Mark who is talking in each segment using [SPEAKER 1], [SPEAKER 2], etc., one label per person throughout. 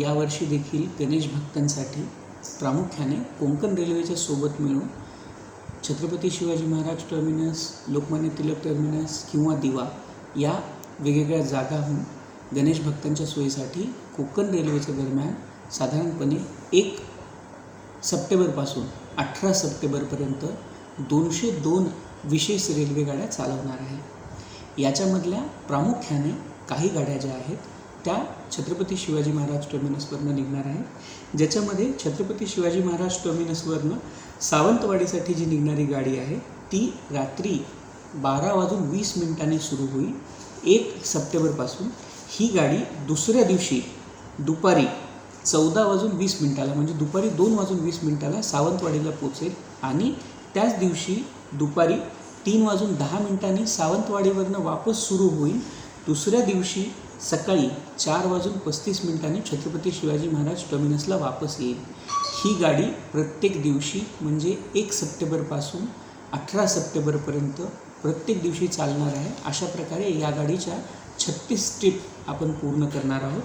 [SPEAKER 1] यावर्षी देखील गणेश भक्तांसाठी प्रामुख्याने कोंकण रेल्वेच्या सोबत मिळून छत्रपती शिवाजी महाराज टर्मिनस लोकमान्य टिळक टर्मिनस किंवा दिवा या वेगवेगळ्या जागाहून गणेश भक्तांच्या सोयीसाठी कोकण रेल्वेच्या दरम्यान साधारणपणे एक सप्टेंबरपासून अठरा सप्टेंबरपर्यंत दोनशे दोन विशेष रेल्वेगाड्या चालवणार आहे. याच्यामधल्या प्रामुख्याने काही गाड्या ज्या आहेत त्या छत्रपती शिवाजी महाराज टर्मिनसवरनं निघणार आहे. ज्याच्यामध्ये छत्रपती शिवाजी महाराज टर्मिनसवरनं सावंतवाडीसाठी जी निघणारी गाडी आहे ती रात्री बारा वाजून वीस मिनिटांनी सुरू होईल. एक सप्टेंबरपासून ही गाडी दुसऱ्या दिवशी दुपारी चौदा वाजून वीस मिनिटाला म्हणजे दुपारी दोन वाजून वीस मिनिटाला सावंतवाडीला पोचेल आणि त्याच दिवशी दुपारी तीन वाजून दहा मिनिटांनी सावंतवाडीवरनं वापस सुरू होईल. दुसऱ्या दिवशी सकाळी चार वाजून पस्तीस मिनिटांनी छत्रपती शिवाजी महाराज टर्मिनसला वापस येईल. ही गाडी प्रत्येक दिवशी म्हणजे एक सप्टेंबरपासून अठरा सप्टेंबरपर्यंत प्रत्येक दिवशी चालणार आहे. अशा प्रकारे या गाडीच्या छत्तीस ट्रिप आपण पूर्ण करणार आहोत.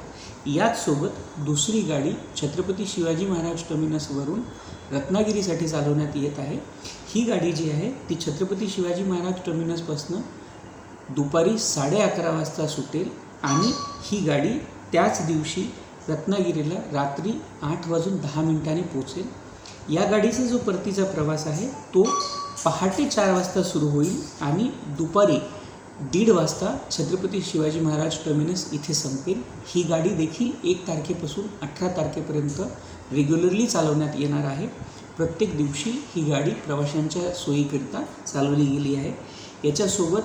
[SPEAKER 1] याचसोबत दुसरी गाडी छत्रपती शिवाजी महाराज टर्मिनसवरून रत्नागिरीसाठी चालवण्यात येत आहे. ही गाडी जी आहे ती छत्रपती शिवाजी महाराज टर्मिनसपासनं दुपारी साडे अकरा वाजता सुटेल. आणि ही गाडी त्याच दिवशी रत्नागिरीला रात्री आठ वाजून दहा मिनिटांनी पोचेल या गाडीचा जो परतीचा प्रवास आहे तो पहाटे चार वाजता सुरू होईल आणि दुपारी दीड वाजता छत्रपती शिवाजी महाराज टर्मिनस इथे संपेल. ही गाडी देखील एक तारखेपासून अठरा तारखेपर्यंत रेग्युलरली चालवण्यात येणार आहे. प्रत्येक दिवशी ही गाडी प्रवाशांच्या सोयीकरिता चालवली गेली आहे. याच्यासोबत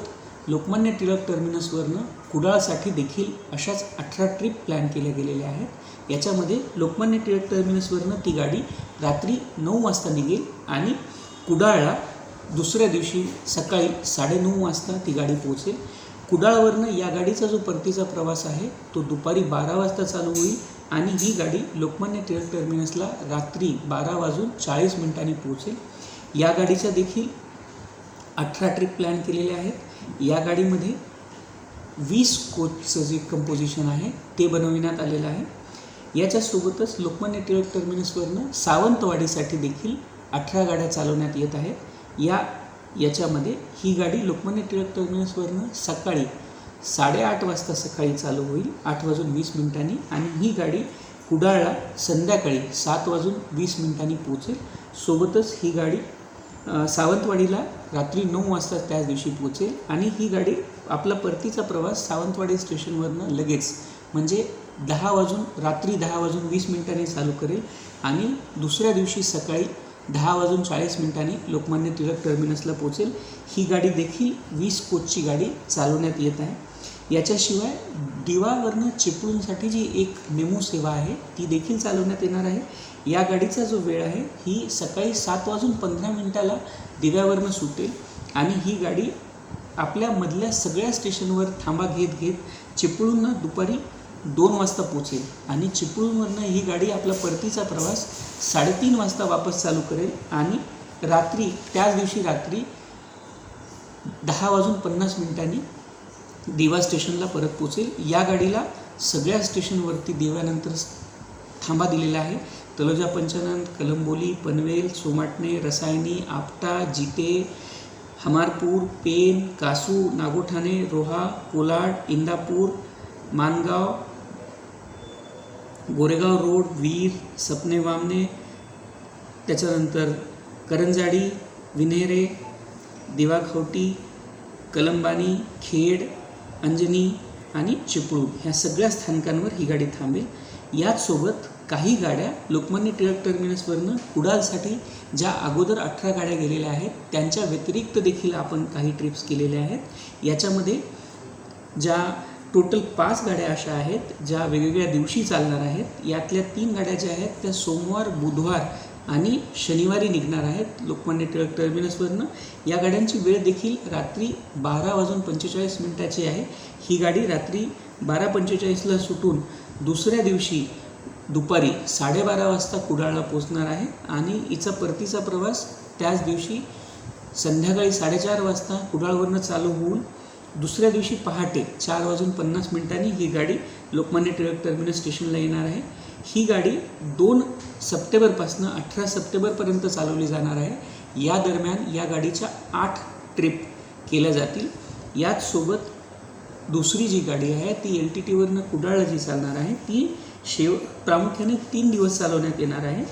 [SPEAKER 1] लोकमान्य टिळक टर्मिनसवरनं कुडाळसाठी देखील अशाच अठरा ट्रिप प्लॅन केल्या गेलेल्या आहेत. याच्यामध्ये लोकमान्य टिळक टर्मिनसवरनं ती गाडी रात्री नऊ वाजता निघेल आणि कुडाळला दुसऱ्या दिवशी सकाळी साडेनऊ वाजता ती गाडी पोहोचेल. कुडाळवरनं या गाडीचा जो परतीचा प्रवास आहे तो दुपारी बारा वाजता चालू होईल आणि ही गाडी लोकमान्य टिळक टर्मिनसला रात्री बारा वाजून चाळीस मिनिटांनी पोहोचेल. या गाडीच्या देखील अठरा ट्रिप प्लॅन केलेले आहेत. या गाडीमध्ये वीस कोचचं जे कंपोजिशन आहे ते बनविण्यात आलेलं आहे. याच्यासोबतच लोकमान्य टिळक टर्मिनसवरनं सावंतवाडीसाठी देखील अठरा गाड्या चालवण्यात येत आहेत. या याच्यामध्ये ही गाडी लोकमान्य टिळक टर्मिनसवरनं सकाळी साडेआठ वाजता सकाळी चालू होईल आठ वाजून वीस मिनिटांनी आणि ही गाडी कुडाळला संध्याकाळी सात वाजून वीस मिनिटांनी पोचेल सोबतच ही गाडी सावंतवाडीला रात्री नऊ वाजता त्याच दिवशी पोचेल आणि ही गाडी आपला परतीचा प्रवास सावंतवाडी स्टेशनवरनं लगेच म्हणजे दहा वाजून रात्री दहा वाजून वीस मिनिटांनी चालू करेल आणि दुसऱ्या दिवशी सकाळी दहा वाजून चाळीस मिनिटांनी लोकमान्य टिळक टर्मिनसला पोचेल ही गाडी देखील वीस कोचची गाडी चालवण्यात येत आहे. याच्याशिवाय दिवावरनं चिपळूणसाठी जी एक मेमो सेवा आहे ती देखील चालवण्यात येणार आहे. या गाडीचा जो वेळ आहे ही सकाळी सात वाजून पंधरा मिनिटाला दिव्यावरनं सुटेल आणि ही गाडी आपल्या मधल्या सगळ्या स्टेशनवर थांबा घेत घेत चिपळूणनं दुपारी दोन वाजता पोचेल आणि चिपळूणवरनं ही गाडी आपला परतीचा प्रवास साडेतीन वाजता वापस चालू करेल आणि रात्री त्याच दिवशी रात्री दहा वाजून पन्नास मिनिटांनी देवा स्टेशनला परत पोचेल. या गाडीला सगळ्या स्टेशनवरती दिव्यानंतर थांबा दिलेला आहे. तलोजा पंचानंद कलंबोली पनवेल सोमाटणे रसायनी आपटा जिते हमारपूर पेन कासू नागोठाणे रोहा कोलाड इंदापूर मानगाव गोरेगाव रोड वीर सपने वामने त्याच्यानंतर करंजाडी विन्हेरे दिवाखवटी कलंबानी खेड अंजनी आणि चिपळूण ह्या सगळ्या स्थानकांवर ही गाडी थांबेल. याचसोबत काही गाड्या लोकमान्य टिळक टर्मिनसवरनं कुडालसाठी ज्या अगोदर अठरा गाड्या गेलेल्या आहेत त्यांच्या व्यतिरिक्त देखील आपण काही ट्रिप्स केलेल्या आहेत. याच्यामध्ये ज्या टोटल पाच गाड्या अशा आहेत ज्या वेगवेगळ्या दिवशी चालणार आहेत. यातल्या तीन गाड्या ज्या आहेत त्या सोमवार बुधवार आणि शनिवारी निघणार आहेत लोकमान्य टिळक टर्मिनसवरनं. या गाड्यांची वेळ देखील रात्री बारा वाजून पंचेचाळीस मिनिटाची आहे. ही गाडी रात्री बारा पंचेचाळीसला सुटून दुसऱ्या दिवशी दुपारी साडेबारा वाजता कुडाळला पोचणार आहे आणि हिचा परतीचा प्रवास त्याच दिवशी संध्याकाळी साडेचार वाजता कुडाळवरनं चालू होऊन दुसऱ्या दिवशी पहाटे चार वाजून पन्नास मिनिटांनी ही गाडी लोकमान्य टिळक टर्मिनस स्टेशनला येणार आहे. ही गाडी दोन सप्टेंबरपासनं अठरा सप्टेंबरपर्यंत चालवली जाणार आहे. या दरम्यान या गाडीच्या आठ ट्रिप केल्या जातील. याचसोबत दुसरी जी गाडी आहे ती एल टी टीवरनं कुडाळला जी चालणार आहे. ती शेव प्रामुख्याने तीन दिवस चालवण्यात येणार आहे.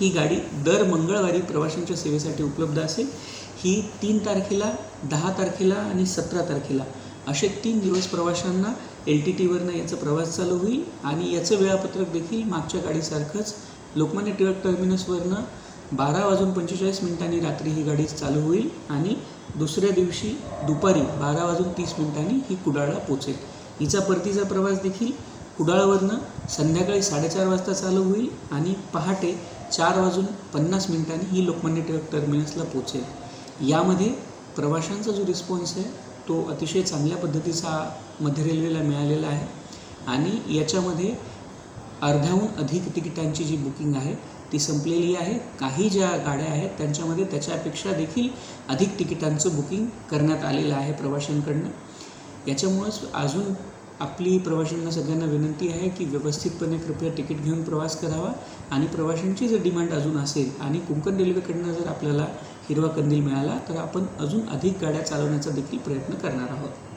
[SPEAKER 1] ही गाडी दर मंगळवारी प्रवाशांच्या सेवेसाठी उपलब्ध असेल. ही तीन तारखेला दहा तारखेला आणि सतरा तारखेला असे तीन दिवस प्रवाशांना एल टी टीवरनं याचा प्रवास चालू होईल आणि याचं वेळापत्रक देखील मागच्या गाडीसारखंच लोकमान्य टिळक टर्मिनसवरनं बारा वाजून पंचेचाळीस मिनिटांनी रात्री ही गाडी चालू होईल आणि दुसऱ्या दिवशी दुपारी बारा वाजून तीस मिनिटांनी ही कुडाळला पोचेल. हिचा परतीचा प्रवास देखील कुडाळवरनं संध्याकाळी साडेचार वाजता चालू होईल आणि पहाटे चार वाजून पन्नास मिनिटांनी ही लोकमान्य टिळक टर्मिनसला पोचेल. यामध्ये प्रवाशांचा जो रिस्पॉन्स आहे तो अतिशय चांगल्या पद्धतीचा मध्य रेल्वेला मिळालेला आहे. आणि याच्यामध्ये अर्ध्याहून अधिक तिकिटांची जी बुकिंग आहे ती संपलेली आहे. काही ज्या गाड्या आहेत त्यांच्यामध्ये त्याच्यापेक्षा देखील अधिक तिकिटांचं बुकिंग करण्यात आलेलं आहे प्रवाशांकडनं. याच्यामुळंच अजून आपली प्रवाशांना सगळ्यांना विनंती आहे की व्यवस्थितपणे कृपया तिकीट घेऊन प्रवास करावा आणि प्रवाशांची जर डिमांड अजून असेल आणि कोकण रेल्वेकडनं जर आपल्याला हिरवा कंदील मिळाला तर आपण अजून अधिक गाड्या चालवण्याचा देखील प्रयत्न करणार आहोत.